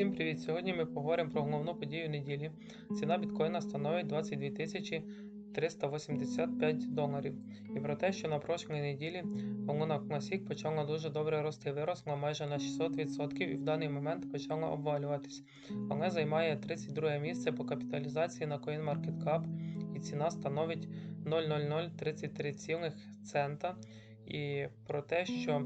Всім привіт! Сьогодні ми поговоримо про головну подію неділі. Ціна біткоїна становить 22 тисячі 385 доларів. І про те, що на прошлій неділі Луна Classic почала дуже добре рости, виросла майже на 600% і в даний момент почала обвалюватись. Вона займає 32 місце по капіталізації на CoinMarketCap і ціна становить 00033 цента. І про те, що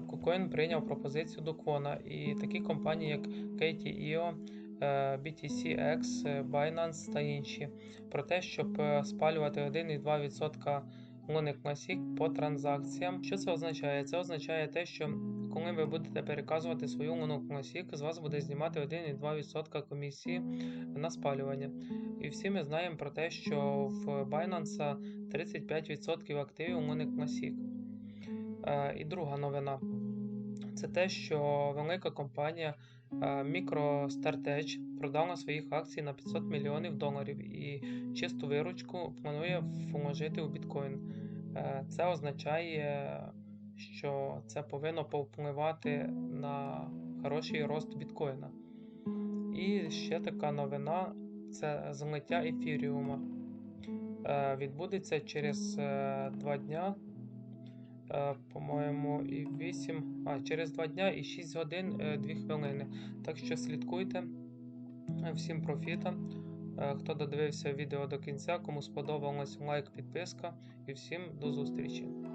KuCoin прийняв пропозицію до Квона, і такі компанії, як KTIO, е, BTCX, Binance та інші, про те, щоб е, спалювати 1,2% Luna Classic по транзакціям. Що це означає? Це означає те, що коли ви будете переказувати свою Luna Classic, з вас буде знімати 1,2% комісії на спалювання. І всі ми знаємо про те, що в Binance 35% активів Luna Classic. І друга новина це те, що велика компанія MicroStrategy продала своїх акцій на 500 мільйонів доларів і чисту виручку планує вложити у біткоін. Це означає, що це повинно повпливати на хороший рост біткоїна. І ще така новина це злиття ефіріума. Відбудеться через 2 дня. По-моєму, і 8, а через 2 дня і 6 годин 2 хвилини. Так що слідкуйте всім профітам. Хто додивився відео до кінця, кому сподобалось лайк, підписка і всім до зустрічі.